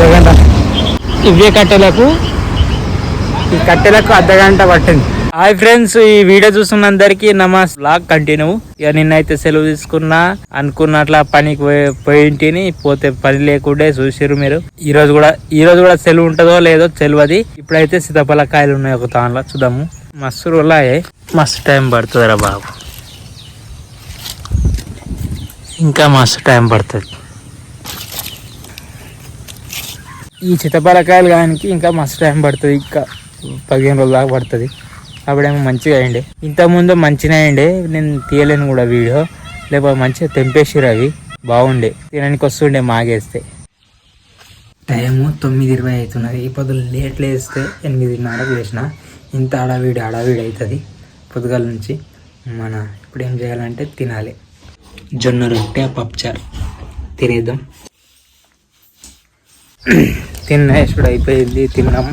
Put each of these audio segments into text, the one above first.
అర్ధగంట. ఇవే కట్టెలకు? ఈ కట్టెలకు అర్ధగంట పట్టింది. హాయ్ ఫ్రెండ్స్ ఈ వీడియో చూస్తున్న అందరికి నమాజ్ బ్లాగ్ కంటిన్యూ. ఇక నిన్నైతే సెలవు తీసుకున్నా అనుకున్నట్లా పనికి పోయి- పోయింటిని పోతే పని లేకుండే చూసిరు మీరు. ఈ రోజు కూడా ఈ రోజు కూడా సెలవు ఉంటుందో లేదో తెలియదు ఇప్పుడైతే సీతాఫల కాయలు ఉన్నాయి ఒక దానిలో చూద్దాము. మస్తు రోజులు మస్తు టైం పడుతుందిరా బాబు. ఇంకా మస్తు టైం పడుతుంది. ఈ చిత్తపలకాయలు కానీ ఇంకా మస్తు టైం పడుతుంది ఇంకా పదిహేను రోజుల దాకా పడుతుంది. అప్పుడేమో మంచిగా అయ్యండి ఇంతకుముందు మంచిగా అయ్యండి నేను తీయలేను కూడా వీడియో. లేకపోతే మంచిగా తెంపేసిరు అవి. బాగుండే. తినడానికి వస్తుండే మాగేస్తే. టైము తొమ్మిది ఇరవై అవుతున్నది. ఈ పొద్దులు లేట్ లేస్తే ఎనిమిదిన్నరకు లేచిన ఇంత అడవిడి అడావిడి అవుతుంది. పొద్దుగాల నుంచి మన ఇప్పుడు ఏం చేయాలంటే తినాలి. జొన్న రొట్టె పప్చారు తినేద్దాం. తిన్నా ఇప్పుడు అయిపోయింది తిన్నాము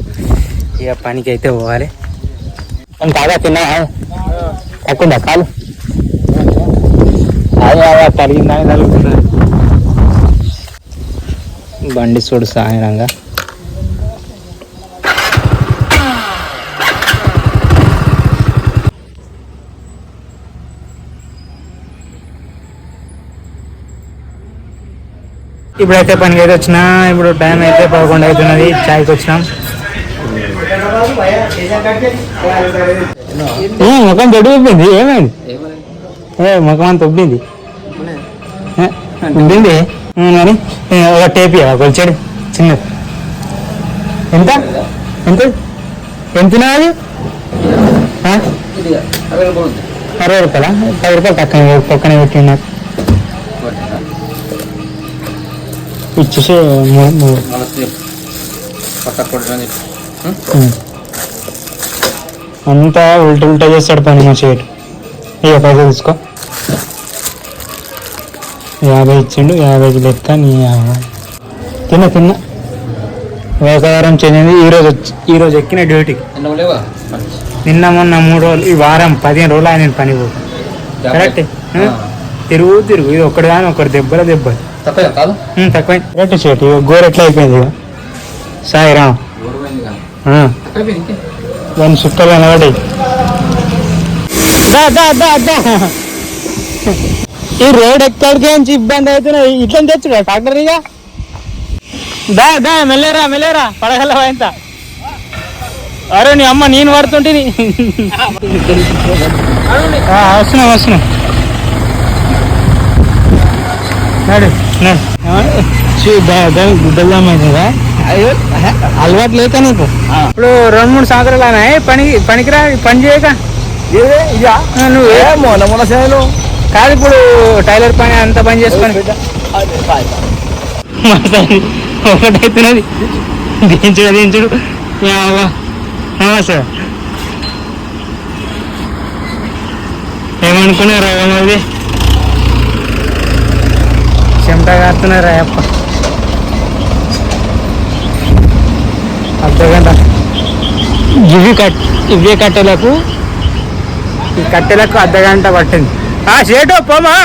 ఇక పనికి అయితే పోవాలి కాదా తిన్నా? తక్కుందా కాలు. అదే అదే కలిగిందని తలుగుతున్నది బండి చూడు సాయంగా ఇప్పుడైతే పనికి అయితే వచ్చినా ఇప్పుడు టైం అయితే పదకొండు అవుతున్నది చాయ్కి వచ్చినాం. ఏ, ముఖం చెడు ఉబ్బింది ఏమైంది? ఏ ముఖం అంత ఉబ్బింది ఉబ్బింది ఏ, ఒక టేపి కొలిచాడు చిన్నది. ఎంత? ఎంత? ఎంత అది? అరవై రూపాయలా పది రూపాయలు పక్కనే పెట్టి నాకు. ఇచ్చేసి. అంతా ఉల్టా ఉల్టా చేస్తాడు పని మా చేయడు ఇక పైసలు తీసుకో. యాభై ఇచ్చిండు యాభై లెక్క నీ. తిన్న తిన్న. వ్యవసాయం చెందింది ఈ రోజు వచ్చి ఈ రోజు ఎక్కిన డ్యూటీ. నిన్న మొన్న మూడు రోజులు ఈ వారం పదిహేను రోజులు ఆయన పని పో కరెక్ట్? తిరుగు తిరుగు. ఇది ఒకటి కానీ ఒకటి దెబ్బల దెబ్బ కాదు? తక్కువ. కరెక్ట్ ఇక గోర ఎట్లా అయిపోయింది? ఇక సాయి ఆ. దాని సుక్కలు కనబడి దా దా దా దా. ఈ రోడ్ ఎక్కడికి ఇబ్బంది అవుతున్నాయి ఇట్లా తెచ్చుడా? ట్రాక్టర్ ఇక? దా దా మెల్లేరా మెల్లేరా. పడగల ఎంత అరే నీ అమ్మ నేను పడుతుంటే వస్తున్నా వస్తున్నా. నడు అలవాటు లేక నీకు. ఇప్పుడు రెండు మూడు సంవత్సరాలు అయినాయి పని పనికిరా పని చేయక. నువ్వు ఏ- మొన్న మొన్న సేవలు కాదు ఇప్పుడు టైలర్ పని అంత పని చేసుకొని. ఒకటైతున్నది. దించుడు దించుడు. నమస్తే ఏమనుకున్నారా ఏమది చెమట కాస్తున్నారా అప్ప. అర్ధగంట ఇవి కట్ ఇవే కట్టెలకు? ఈ కట్టెలకు అర్ధగంట పట్టింది. ఆ షేటు పోమా.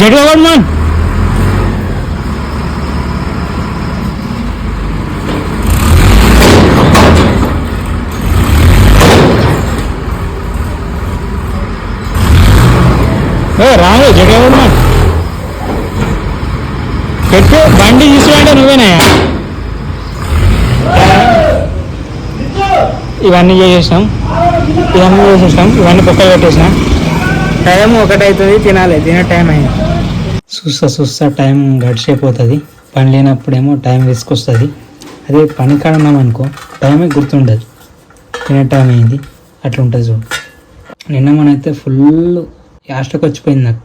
జగన్ మాన్ రాము జగన్ పెట్టు బండి తీసుకుంటే నువ్వేనాయా? ఇవన్నీ చేసేసినాం. ఇవన్నీ చేసేసినాం. ఇవన్నీ పక్కన పెట్టేసినాం. టైం ఒకటవుతుంది తినాలి తినే టైం అయింది. చూస్తా చూస్తా టైం గడిచిపోతుంది. పని లేనప్పుడేమో టైం తీసుకొస్తుంది అదే పని కాడన్నాం అనుకో టైమే గుర్తుండదు. తినే టైం అయింది. అట్లా ఉంటుంది చూడు. నిన్న మనైతే ఫుల్ యాస్ట్కి వచ్చిపోయింది నాకు.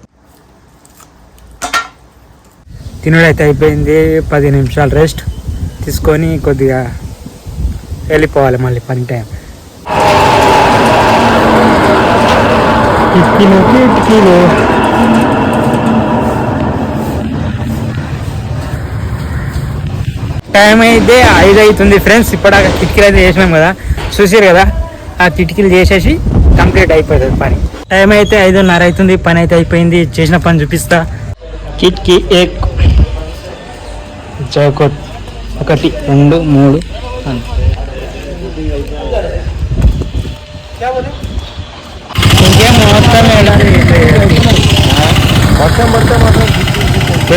తినడం అయిపోయింది. పది నిమిషాలు రెస్ట్ తీసుకొని కొద్దిగా వెళ్ళిపోవాలి మళ్ళీ పని టైం కిటికీలు కిటికీలు టైం అయితే ఐదు అవుతుంది ఫ్రెండ్స్ ఇప్పటిదాకా కిటికీలు అయితే చేసినాం కదా. చూసారు కదా? ఆ కిటికీలు చేసేసి కంప్లీట్ అయిపోతుంది పని. టైం అయితే ఐదున్నర అవుతుంది పని అయితే అయిపోయింది చేసిన పని చూపిస్తా. కిట్కి ఏక్. చౌకట్ ఒకటి రెండు మూడు. ఇంకేం మొత్తం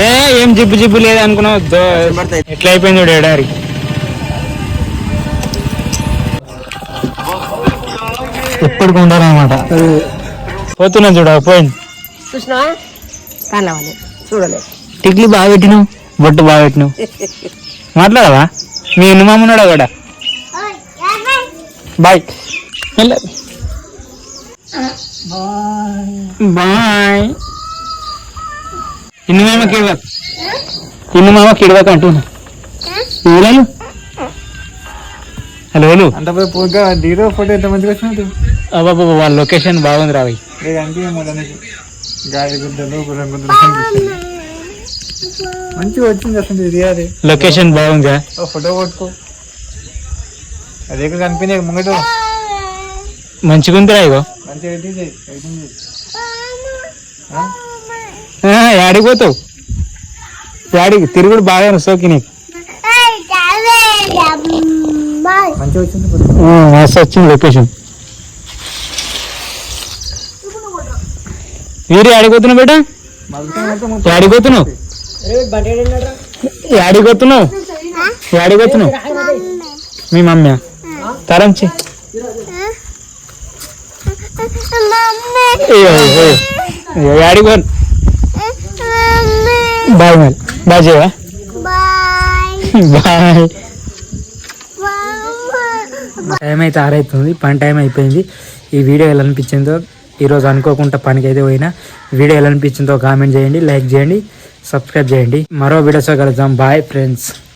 ఏ ఏం జిబ్బు జిబ్బు లేదు అనుకున్నావు? ఎట్లా అయిపోయింది చూడు ఎడారి. ఎప్పటికి ఉండాలన్నమాట పోతున్నా చూడ పోయింది. చూసినా కానవాలి చూడలేదు టిక్లీ బాగా పెట్టినావు. బొట్టు బాగా పెట్టినావు. మాట్లాడవా? మీ ఎన్ని మామ ఉన్నాడు అక్కడ బాయ్ బాయ్. ఇన్ని మామ కిడవ ఇన్ని మామ కిడవక అంటున్నా. Hello hello. అంత పోయి పోగా దిగితే ఫోటో ఎంత మంచిగా వచ్చినట్టు? అబ్బాబా వాళ్ళ లొకేషన్ బాగుంది రావి గాలి కనిపిస్తుంది మంచిగా వచ్చింది అసలు ఇది అది. లొకేషన్ బాగుందా ఓ ఫోటో కొట్టుకో. అది కనిపించే ముంగట? మంచిగా ఉందిరా ఇగో. మంచిగా ఎడిటింగ్ చేయి ఎడిటింగ్ చేయి ఆ? ఆ, యాడికి పోతావు? యాడికి తిరుగుడు బాగా సోకి నీకు మంచిగా వచ్చింది ఫోటో ఆ, మస్తు వచ్చింది లొకేషన్. వీరు యాడిపోతున్నావు బేటా? యాడిపోతున్నావు యాడిపోతున్నావు యాడిపోతున్నావు మీ మమ్మీ. తరంచి బాయ్ మరి. బాయ్ చేయవా? బాయ్. టైం అయితే ఆరైతుంది పని టైం అయిపోయింది. ఈ వీడియో ఎలా అనిపించిందో ఈరోజు అనుకోకుండా పనికి అయితే పోయినా వీడియో ఎలా అనిపించిందో కామెంట్ చేయండి లైక్ చేయండి సబ్స్క్రైబ్ చేయండి. మరో వీడియోస్తో కలుద్దాం. Bye friends.